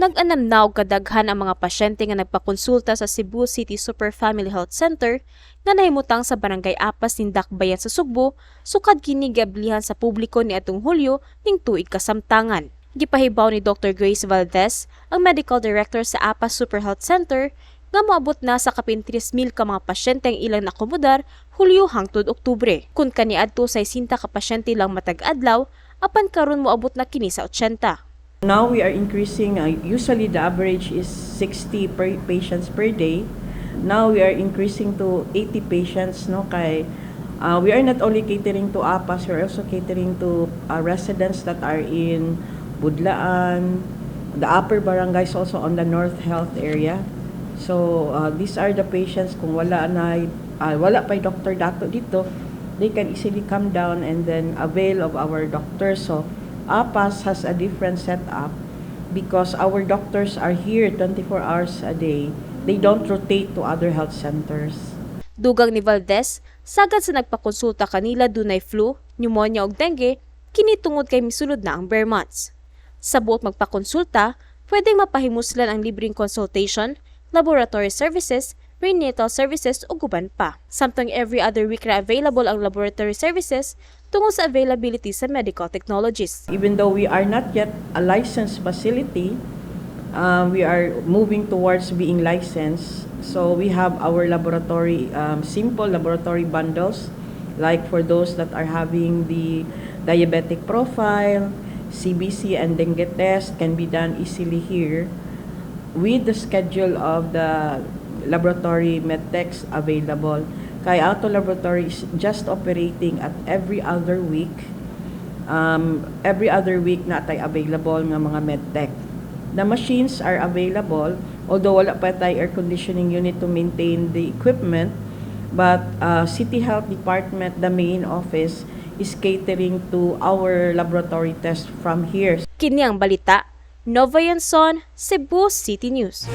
Nag-anam na og kadaghan ang mga pasyente nga nagpakonsulta sa Cebu City Super Family Health Center nga nahimutang sa Barangay Apas ning Dakbayan sa Sugbo sukad kini giablihan sa publiko ni atong Hulyo ning tuig kasamtangan. Gipahibaw ni Dr. Grace Valdez, ang Medical Director sa Apas Super Health Center, nga moabot na sa kapin 3,000 ka mga pasyente ang ilang nakomodar Hulyo hangtod Oktubre. Kun kaniadto sa 60 ka pasyente lang matag adlaw, apan karon moabot na kini sa 80. Now we are increasing, uh, usually the average is 60 per patients per day. Now we are increasing to 80 patients, no, kay uh, we are not only catering to APAS, we are also catering to uh, residents that are in Budlaan, the upper barangays also on the North Health area. So uh, these are the patients kung wala na uh, wala pa Dr. Dato dito, they can easily come down and then avail of our doctors. So APAS has a different setup because our doctors are here 24 hours a day. They don't rotate to other health centers. Dugang ni Valdez, sagad sa nagpakonsulta kanila dunay flu, pneumonia ug dengue, kini tungod kay misulod na ang bare months. Sa buot magpakonsulta, pwedeng mapahimuslan ang libreng consultation, laboratory services, prenatal services ug uban pa. Samtang every other week ra available ang laboratory services tungod sa availability sa medical technologies. Even though we are not yet a licensed facility, uh, we are moving towards being licensed. So we have our laboratory, um, simple laboratory bundles, like for those that are having the diabetic profile, CBC and dengue test can be done easily here with the schedule of the laboratory medtechs available. Kaya Auto Laboratory is just operating at every other week. Um, every other week na tayo available ng mga medtech. The machines are available, although wala pa tayo air conditioning unit to maintain the equipment, but uh, City Health Department, the main office, is catering to our laboratory test from here. Kini ang balita, Nova Yanson, Cebu City News.